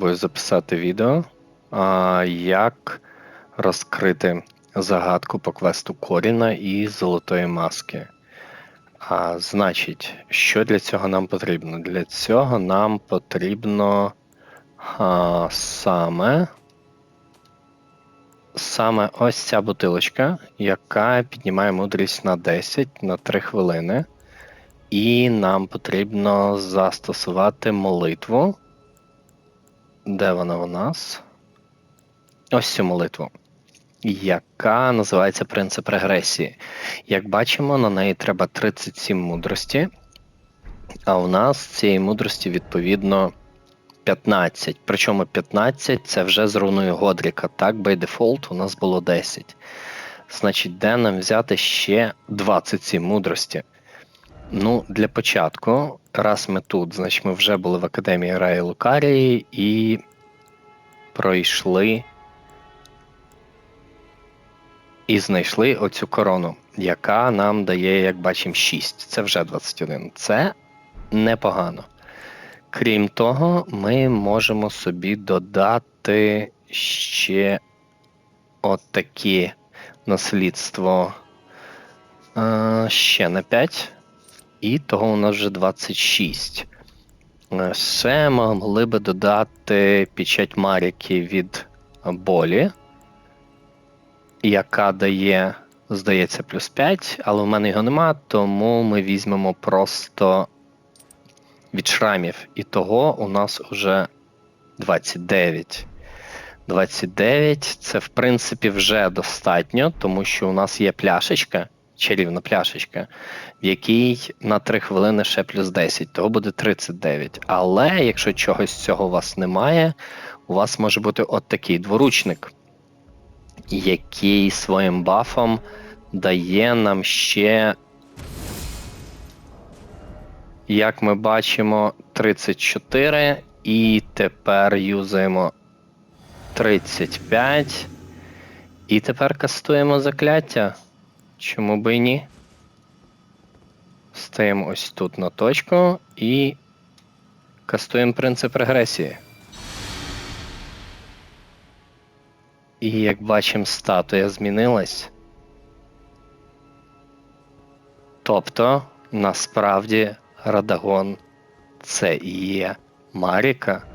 спробую записати відео, а, як розкрити загадку по квесту Коріна і Золотої маски. А, Значить, що для цього нам потрібно? Для цього нам потрібно а, саме. Саме ось ця бутилочка, яка піднімає мудрість на 10 на 3 хвилини. І нам потрібно застосувати молитву. Де вона у нас? Ось цю молитву, яка називається принцип регресії. Як бачимо, на неї треба 37 мудрості, а у нас цієї мудрості відповідно 15. Причому 15 це вже з руною Годріка. Так, by default у нас було 10. Значить, де нам взяти ще 27 мудрості? Ну, для початку, раз ми тут, значить, ми вже були в Академії Раї Лукарії і пройшли і знайшли оцю корону, яка нам дає, як бачимо, 6. Це вже 21. Це непогано. Крім того, ми можемо собі додати ще от такі наслідство ще на 5. І того у нас вже 26. Е, Ще могли би додати печать Маріки від болі, яка дає, здається, плюс 5, але в мене його нема, тому ми візьмемо просто від шрамів. І того у нас вже 29. 29 це, в принципі, вже достатньо, тому що у нас є пляшечка, чарівна пляшечка, в якій на 3 хвилини ще плюс 10, того буде 39. Але якщо чогось цього у вас немає, у вас може бути от такий дворучник, який своїм бафом дає нам ще, як ми бачимо, 34. І тепер юзаємо 35. І тепер кастуємо закляття. Чому би і ні? Стаємо ось тут на точку і кастуємо принцип регресії. І як бачимо, статуя змінилась. Тобто, насправді, Радагон це і є Маріка.